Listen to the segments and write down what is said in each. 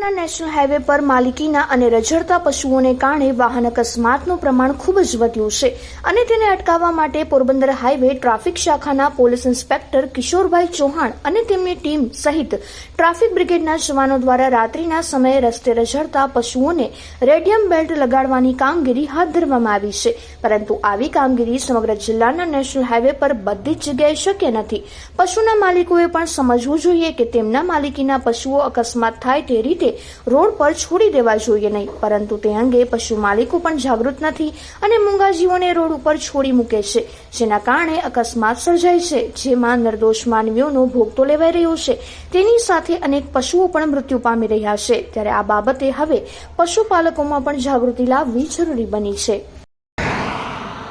પોરબંદરના national highway પર માલિકીના અને રજડતા પશુઓને કારણે વાહન અકસ્માતનું પ્રમાણ ખૂબ જ વધ્યું છે અને તેને અટકાવવા માટે પોરબંદર હાઈવે ટ્રાફિક શાખાના પોલીસ ઇન્સ્પેક્ટર કિશોરભાઈ ચૌહાણ અને તેમની ટીમ સહિત ટ્રાફિક બ્રિગેડના જવાનો દ્વારા રાત્રિના સમયે રસ્તે રજડતા પશુઓને રેડિયમ બેલ્ટ લગાડવાની કામગીરી હાથ ધરવામાં આવી છે. પરંતુ આવી કામગીરી સમગ્ર જિલ્લાના નેશનલ હાઈવે પર બધી જ જગ્યાએ શક્ય નથી. પશુના માલિકોએ પણ સમજવું જોઈએ કે તેમના માલિકીના પશુઓ અકસ્માત થાય તે રીતે રોડ પર છોડી દેવા જોઈએ નહીં. પરંતુ તે અંગે પશુ માલિકો પણ જાગૃત નથી અને મૂંગા જીવોને રોડ ઉપર છોડી મૂકે છે. જેના કારણે અકસ્માત સર્જાય છે. જેમાં નિર્દોષ માનવીઓનો ભોગ તો લેવાઈ રહ્યો છે. તેની સાથે અનેક પશુઓ પણ મૃત્યુ પામી રહ્યા છે. ત્યારે આ બાબતે હવે પશુપાલકોમાં પણ જાગૃતિ લાવવી જરૂરી બની છે.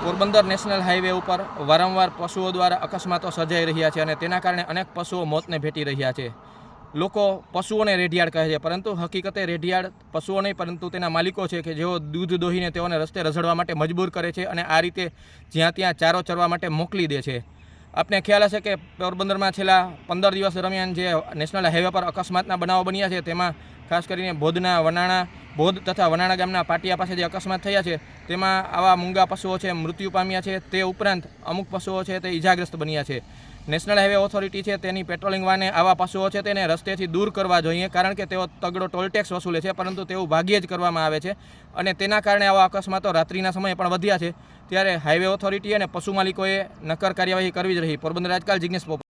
પોરબંદર નેશનલ હાઈવે ઉપર વારંવાર પશુઓ દ્વારા અકસ્માતો સર્જાઈ રહ્યા છે અને તેના કારણે અનેક પશુઓ મોતને ભેટી રહ્યા છે. લોકો પશુઓને રેઢિયાળ કહે છે, પરંતુ હકીકતે રેઢિયાળ પશુઓ નહીં, પરંતુ તેના માલિકો છે કે જેઓ દૂધ દોહીને તેઓને રસ્તે રઝળવા માટે મજબૂર કરે છે અને આ રીતે જ્યાં ત્યાં ચારો ચરવા માટે મોકલી દે છે. આપને ખ્યાલ હશે કે પોરબંદરમાં છેલ્લા પંદર દિવસ દરમિયાન જે નેશનલ હાઈવે પર અકસ્માતના બનાવો બન્યા છે, તેમાં ખાસ કરીને ભોદના, વનાણા, ભોદ તથા વનાણા ગામના પાટિયા પાસે જે અકસ્માત થયા છે, તેમાં આવા મૂંગા પશુઓ છે, મૃત્યુ પામ્યા છે, તે ઉપરાંત અમુક પશુઓ છે તે ઈજાગ્રસ્ત બન્યા છે. નેશનલ હાઈવે ઓથોરિટી છે તેની પેટ્રોલિંગ વાને આવા પશુઓ છે તેને રસ્તેથી દૂર કરવા જોઈએ કારણ કે તેઓ તગડો ટોલટેક્સ વસૂલે છે પરંતુ તેવું ભાગ્યે જ કરવામાં આવે છે અને તેના કારણે આવા અકસ્માતો રાત્રિના સમયે પણ વધ્યા છે. ત્યારે હાઈવે ઓથોરિટી અને પશુ માલિકોએ નક્કર કાર્યવાહી કરવી જ રહી. પોરબંદર જિગ્નેશ પોપટ